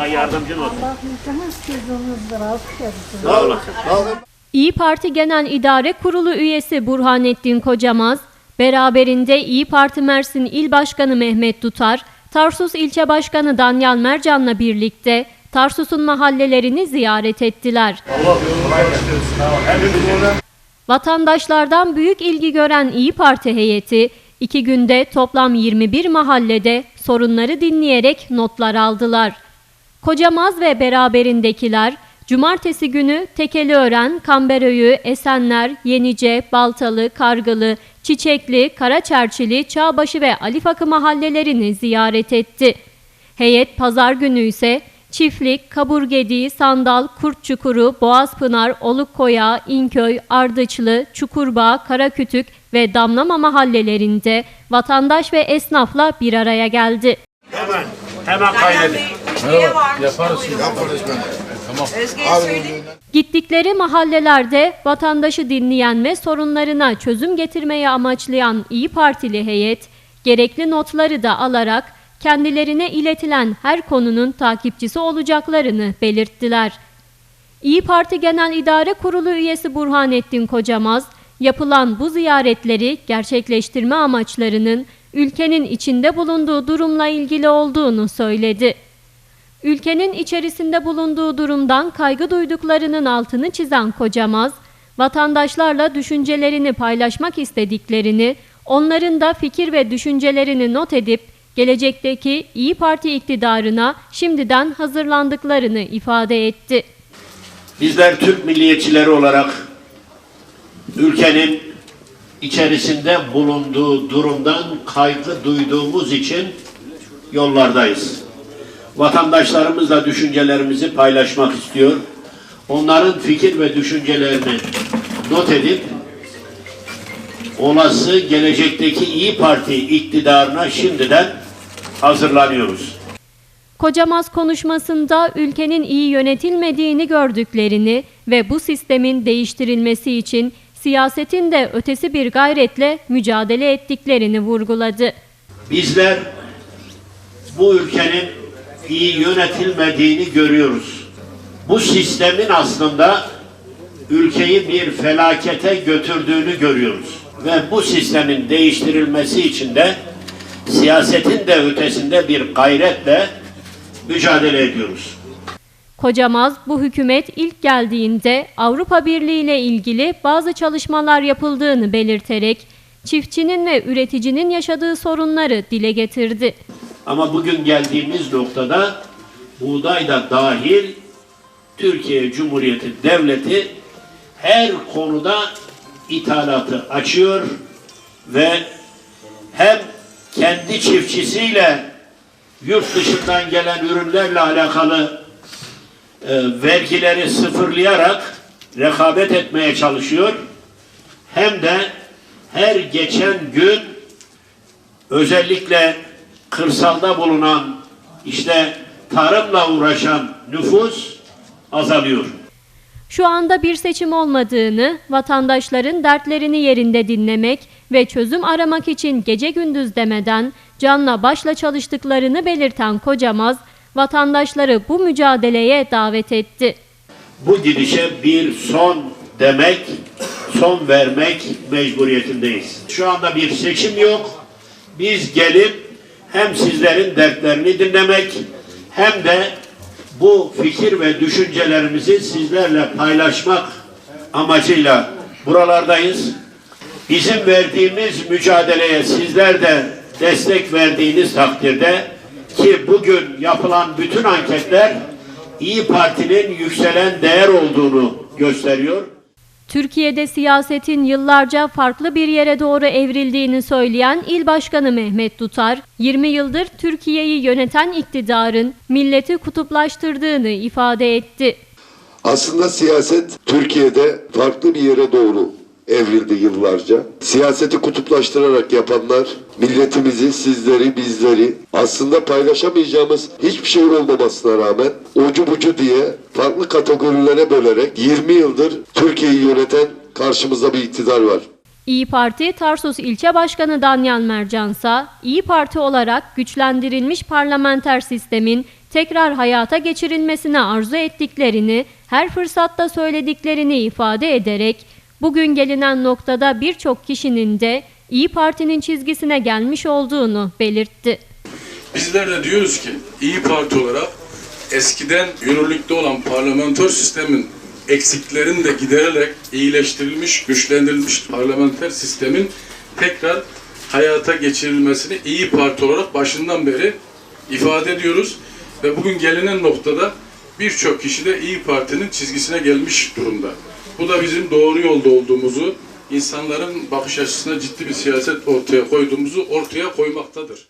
Allah yardımcın olsun. Allah razı. Sağ olasın. İyi Parti Genel İdare Kurulu üyesi Burhanettin Kocamaz, beraberinde İyi Parti Mersin İl Başkanı Mehmet Tutar, Tarsus İlçe Başkanı Danyal Mercan'la birlikte Tarsus'un mahallelerini ziyaret ettiler. Vatandaşlardan büyük ilgi gören İyi Parti heyeti, iki günde toplam 21 mahallede sorunları dinleyerek notlar aldılar. Kocamaz ve beraberindekiler, Cumartesi günü Tekeliören, Kamberöyü, Esenler, Yenice, Baltalı, Kargalı, Çiçekli, Karaçerçili, Çağbaşı ve Alifakı mahallelerini ziyaret etti. Heyet pazar günü ise Çiftlik, Kaburgedi, Sandal, Kurtçukuru, Boğazpınar, Olukkoya, İnköy, Ardıçlı, Çukurbağ, Karakütük ve Damlama mahallelerinde vatandaş ve esnafla bir araya geldi. Hemen, hemen. Bey, Özge'ye varmış. Yaparız. Yaparız ben. Tamam. Özge'ye. Gittikleri mahallelerde vatandaşı dinleyen ve sorunlarına çözüm getirmeyi amaçlayan İyi Partili heyet, gerekli notları da alarak kendilerine iletilen her konunun takipçisi olacaklarını belirttiler. İyi Parti Genel İdare Kurulu üyesi Burhanettin Kocamaz, yapılan bu ziyaretleri gerçekleştirme amaçlarının ülkenin içinde bulunduğu durumla ilgili olduğunu söyledi. Ülkenin içerisinde bulunduğu durumdan kaygı duyduklarının altını çizen Kocamaz, vatandaşlarla düşüncelerini paylaşmak istediklerini, onların da fikir ve düşüncelerini not edip gelecekteki İyi Parti iktidarına şimdiden hazırlandıklarını ifade etti. Bizler Türk milliyetçileri olarak ülkenin içerisinde bulunduğu durumdan kaygı duyduğumuz için yollardayız. Vatandaşlarımızla düşüncelerimizi paylaşmak istiyor. Onların fikir ve düşüncelerini not edip olası gelecekteki İyi Parti iktidarına şimdiden hazırlanıyoruz. Kocamaz konuşmasında ülkenin iyi yönetilmediğini gördüklerini ve bu sistemin değiştirilmesi için siyasetin de ötesi bir gayretle mücadele ettiklerini vurguladı. Bizler bu ülkenin iyi yönetilmediğini görüyoruz. Bu sistemin aslında ülkeyi bir felakete götürdüğünü görüyoruz. Ve bu sistemin değiştirilmesi için de siyasetin de ötesinde bir gayretle mücadele ediyoruz. Kocamaz bu hükümet ilk geldiğinde Avrupa Birliği ile ilgili bazı çalışmalar yapıldığını belirterek çiftçinin ve üreticinin yaşadığı sorunları dile getirdi. Ama bugün geldiğimiz noktada buğday da dahil Türkiye Cumhuriyeti Devleti her konuda ithalatı açıyor ve hem kendi çiftçisiyle yurt dışından gelen ürünlerle alakalı e, vergileri sıfırlayarak rekabet etmeye çalışıyor. Hem de her geçen gün özellikle kırsalda bulunan işte tarımla uğraşan nüfus azalıyor. Şu anda bir seçim olmadığını, vatandaşların dertlerini yerinde dinlemek ve çözüm aramak için gece gündüz demeden canla başla çalıştıklarını belirten Kocamaz, vatandaşları bu mücadeleye davet etti. Bu gidişe bir son demek, son vermek mecburiyetindeyiz. Şu anda bir seçim yok. Biz gelip hem sizlerin dertlerini dinlemek hem de bu fikir ve düşüncelerimizi sizlerle paylaşmak amacıyla buralardayız. Bizim verdiğimiz mücadeleye sizler de destek verdiğiniz takdirde ki bugün yapılan bütün anketler İyi Parti'nin yükselen değer olduğunu gösteriyor. Türkiye'de siyasetin yıllarca farklı bir yere doğru evrildiğini söyleyen İl Başkanı Mehmet Tutar, 20 yıldır Türkiye'yi yöneten iktidarın milleti kutuplaştırdığını ifade etti. Aslında siyaset Türkiye'de farklı bir yere doğru evrildi yıllarca. Siyaseti kutuplaştırarak yapanlar milletimizi, sizleri, bizleri aslında paylaşamayacağımız hiçbir şey olmamasına rağmen ucu bucu diye farklı kategorilere bölerek 20 yıldır Türkiye'yi yöneten karşımızda bir iktidar var. İyi Parti Tarsus İlçe Başkanı Danyal Mercansa, İyi Parti olarak güçlendirilmiş parlamenter sistemin tekrar hayata geçirilmesini arzu ettiklerini, her fırsatta söylediklerini ifade ederek, bugün gelinen noktada birçok kişinin de İyi Parti'nin çizgisine gelmiş olduğunu belirtti. Bizler de diyoruz ki İyi Parti olarak eskiden yürürlükte olan parlamenter sistemin eksiklerini de gidererek iyileştirilmiş, güçlendirilmiş parlamenter sistemin tekrar hayata geçirilmesini İyi Parti olarak başından beri ifade ediyoruz. Ve bugün gelinen noktada birçok kişi de İyi Parti'nin çizgisine gelmiş durumda. Bu da bizim doğru yolda olduğumuzu, insanların bakış açısına ciddi bir siyaset ortaya koyduğumuzu ortaya koymaktadır.